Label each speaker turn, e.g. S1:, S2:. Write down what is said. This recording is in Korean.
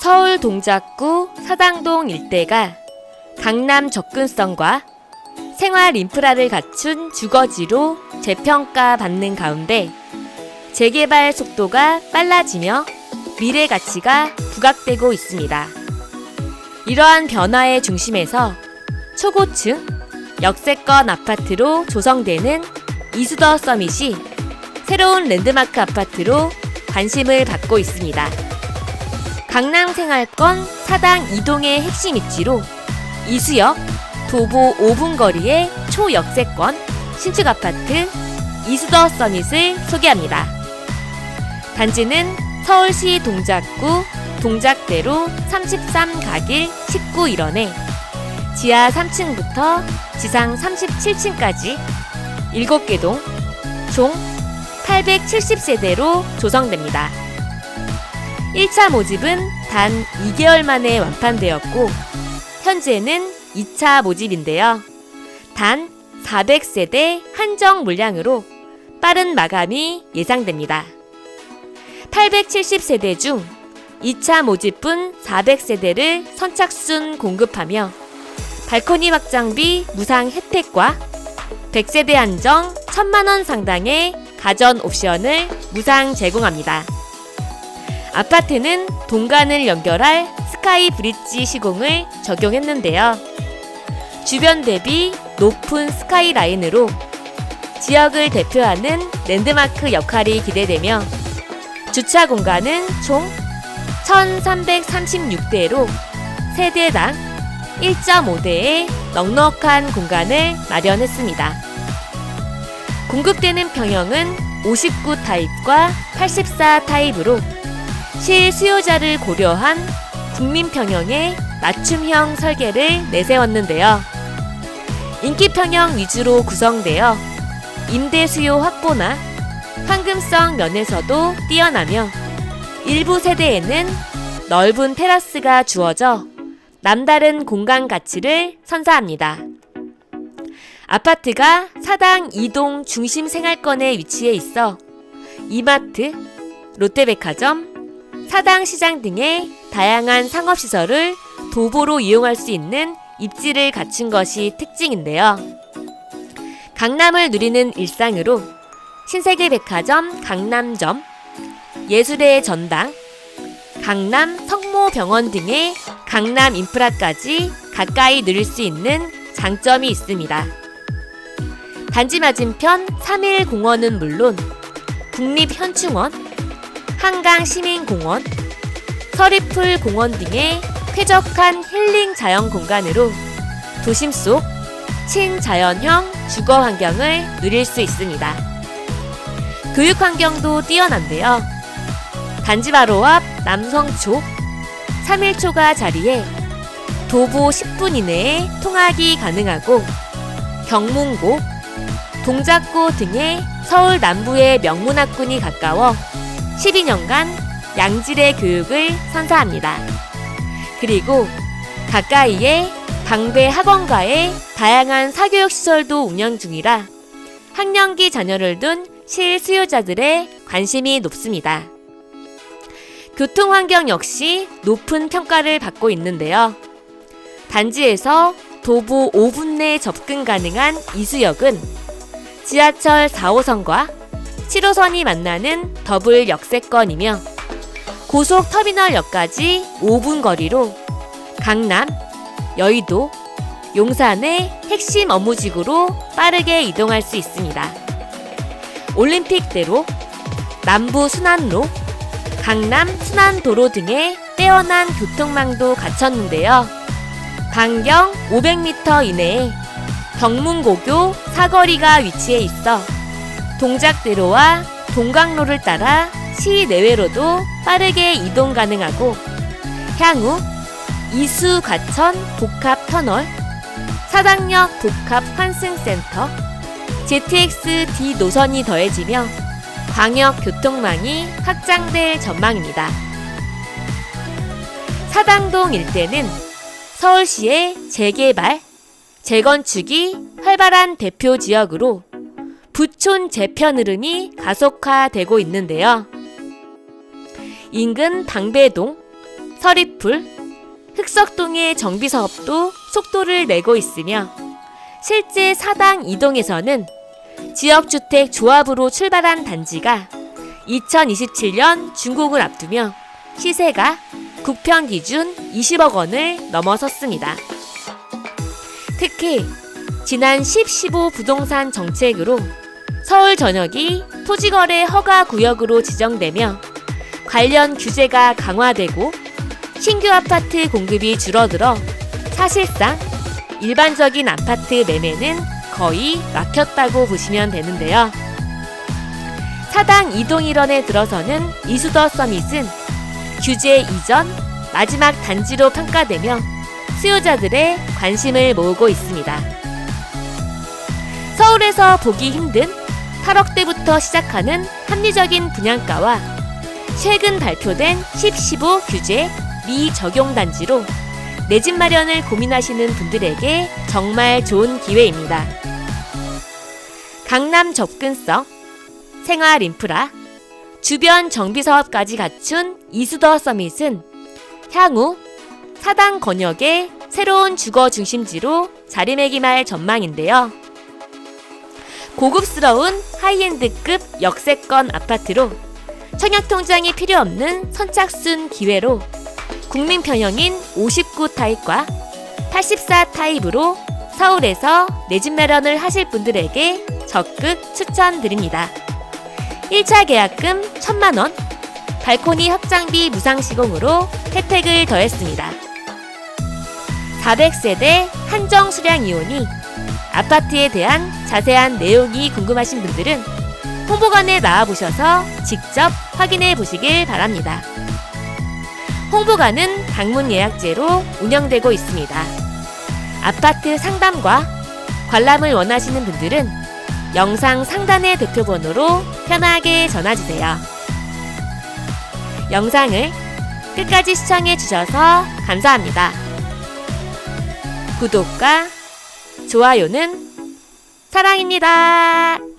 S1: 서울 동작구 사당동 일대가 강남 접근성과 생활 인프라를 갖춘 주거지로 재평가 받는 가운데 재개발 속도가 빨라지며 미래 가치가 부각되고 있습니다. 이러한 변화의 중심에서 초고층 역세권 아파트로 조성되는 이수더 서밋이 새로운 랜드마크 아파트로 관심을 받고 있습니다. 강남 생활권 사당 이동의 핵심 입지로 이수역 도보 5분 거리의 초역세권 신축 아파트 이수더 서밋을 소개합니다. 단지는 서울시 동작구 동작대로 33 가길 19 일원에 지하 3층부터 지상 37층까지 7개 동, 총 870세대로 조성됩니다. 1차 모집은 단 2개월 만에 완판되었고, 현재는 2차 모집인데요. 단 400세대 한정 물량으로 빠른 마감이 예상됩니다. 870세대 중 2차 모집분 400세대를 선착순 공급하며 발코니 확장비 무상 혜택과 100세대 한정 1000만원 상당의 가전 옵션을 무상 제공합니다. 아파트는 동간을 연결할 스카이 브릿지 시공을 적용했는데요. 주변 대비 높은 스카이 라인으로 지역을 대표하는 랜드마크 역할이 기대되며 주차 공간은 총 1336대로 세대당 1.5대의 넉넉한 공간을 마련했습니다. 공급되는 평형은 59 타입과 84 타입으로 실수요자를 고려한 국민 평형의 맞춤형 설계를 내세웠는데요. 인기 평형 위주로 구성되어 임대 수요 확보나 황금성 면에서도 뛰어나며 일부 세대에는 넓은 테라스가 주어져 남다른 공간 가치를 선사합니다. 아파트가 사당 이동 중심 생활권에 위치해 있어 이마트, 롯데백화점, 사당 시장 등의 다양한 상업시설을 도보로 이용할 수 있는 입지를 갖춘 것이 특징인데요. 강남을 누리는 일상으로 신세계 백화점 강남점, 예술의 전당, 강남 성모병원 등의 강남 인프라까지 가까이 누릴 수 있는 장점이 있습니다. 단지 맞은편 3일 공원은 물론 국립현충원, 한강시민공원, 서리풀 공원 등의 쾌적한 힐링 자연 공간으로 도심 속 친자연형 주거 환경을 누릴 수 있습니다. 교육 환경도 뛰어난데요. 단지 바로 앞 남성초 3일초가 자리에 도보 10분 이내에 통학이 가능하고 경문고, 동작고 등의 서울 남부의 명문학군이 가까워 12년간 양질의 교육을 선사합니다. 그리고 가까이에 방배 학원과의 다양한 사교육 시설도 운영 중이라 학령기 자녀를 둔 실수요자들의 관심이 높습니다. 교통 환경 역시 높은 평가를 받고 있는데요. 단지에서 도보 5분 내 접근 가능한 이수역은 지하철 4호선과 7호선이 만나는 더블 역세권이며 고속 터미널역까지 5분 거리로 강남, 여의도, 용산의 핵심 업무지구로 빠르게 이동할 수 있습니다. 올림픽대로, 남부 순환로, 강남 순환도로 등의 빼어난 교통망도 갖췄는데요. 반경 500m 이내에 경문고교 사거리가 위치해 있어 동작대로와 동강로를 따라 시내외로도 빠르게 이동 가능하고 향후 이수 과천 복합 터널, 사당역 복합 환승센터, GTX D 노선이 더해지며 광역 교통망이 확장될 전망입니다. 사당동 일대는 서울시의 재개발, 재건축이 활발한 대표 지역으로 부촌 재편 흐름이 가속화되고 있는데요. 인근 방배동, 서리풀, 흑석동의 정비 사업도 속도를 내고 있으며 실제 사당 이동에서는 지역주택 조합으로 출발한 단지가 2027년 준공을 앞두며 시세가 국평 기준 20억 원을 넘어섰습니다. 특히 지난 10.15 부동산 정책으로 서울 전역이 토지거래 허가 구역으로 지정되며 관련 규제가 강화되고 신규 아파트 공급이 줄어들어 사실상 일반적인 아파트 매매는 거의 막혔다고 보시면 되는데요. 사당 이동 일원에 들어서는 이수더 서밋은 규제 이전 마지막 단지로 평가되며 수요자들의 관심을 모으고 있습니다. 서울에서 보기 힘든 8억대부터 시작하는 합리적인 분양가와 최근 발표된 10.15 규제 미적용 단지로 내 집 마련을 고민하시는 분들에게 정말 좋은 기회입니다. 강남 접근성, 생활 인프라, 주변 정비 사업까지 갖춘 이수더 서밋은 향후 사당 권역의 새로운 주거 중심지로 자리매김할 전망인데요. 고급스러운 하이엔드급 역세권 아파트로 청약 통장이 필요 없는 선착순 기회로 국민 편형인 59 타입과 84 타입으로 서울에서 내 집 마련을 하실 분들에게 적극 추천드립니다. 1차 계약금 1천만 원, 발코니 확장비 무상 시공으로 혜택을 더했습니다. 400세대 한정 수량 이온이 아파트에 대한 자세한 내용이 궁금하신 분들은 홍보관에 나와보셔서 직접 확인해 보시길 바랍니다. 홍보관은 방문 예약제로 운영되고 있습니다. 아파트 상담과 관람을 원하시는 분들은 영상 상단의 대표번호로 편하게 전화주세요. 영상을 끝까지 시청해 주셔서 감사합니다. 구독과 좋아요는 사랑입니다.